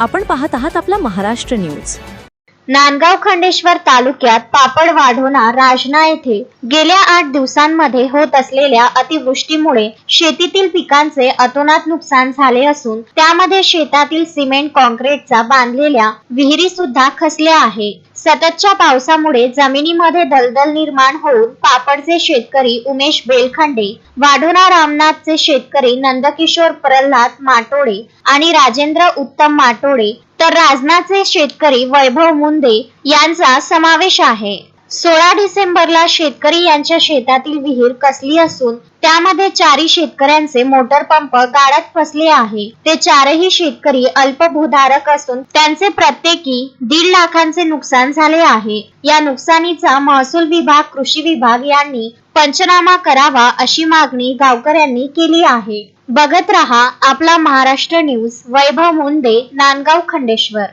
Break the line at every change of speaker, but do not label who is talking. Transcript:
आपण पाहत आहात आपला महाराष्ट्र न्यूज.
नांदगाव खंडेश्वर तालुक्यात पापड वाढोना राजना येथे गेल्या आठ दिवसांमध्ये होत असलेल्या अतिवृष्टीमुळे शेतीतील पिकांचे अतोनात नुकसान झाले असून त्यामध्ये शेतातील सिमेंट कॉन्क्रीटचा बांधलेल्या विहिरी सुद्धा खसल्या आहे. सततच्या पावसामुळे जमिनीमध्ये दलदल निर्माण होऊन पापडचे शेतकरी उमेश बेलखंडे वाढोणा रामनाथचे शेतकरी नंदकिशोर प्रल्हाद माटोडे आणि राजेंद्र उत्तम माटोडे तर राजनाचे शेतकरी वैभव मुंदे यांचा समावेश आहे. सोळा डिसेंबरला शेतकरी यांच्या शेतातील विहीर कसली असून त्यामध्ये चारही शेतकऱ्यांचे मोटर पंप गाड्यात फसले आहे. ते चारही शेतकरी अल्पभूधारक असून त्यांचे प्रत्येकी दीड लाखांचे नुकसान झाले आहे. या नुकसानीचा महसूल विभाग कृषी विभाग यांनी पंचनामा करावा अशी मागणी गावकऱ्यांनी केली आहे. बघत रहा आपला महाराष्ट्र न्यूज वैभव मुंदे नांदगाव खंडेश्वर.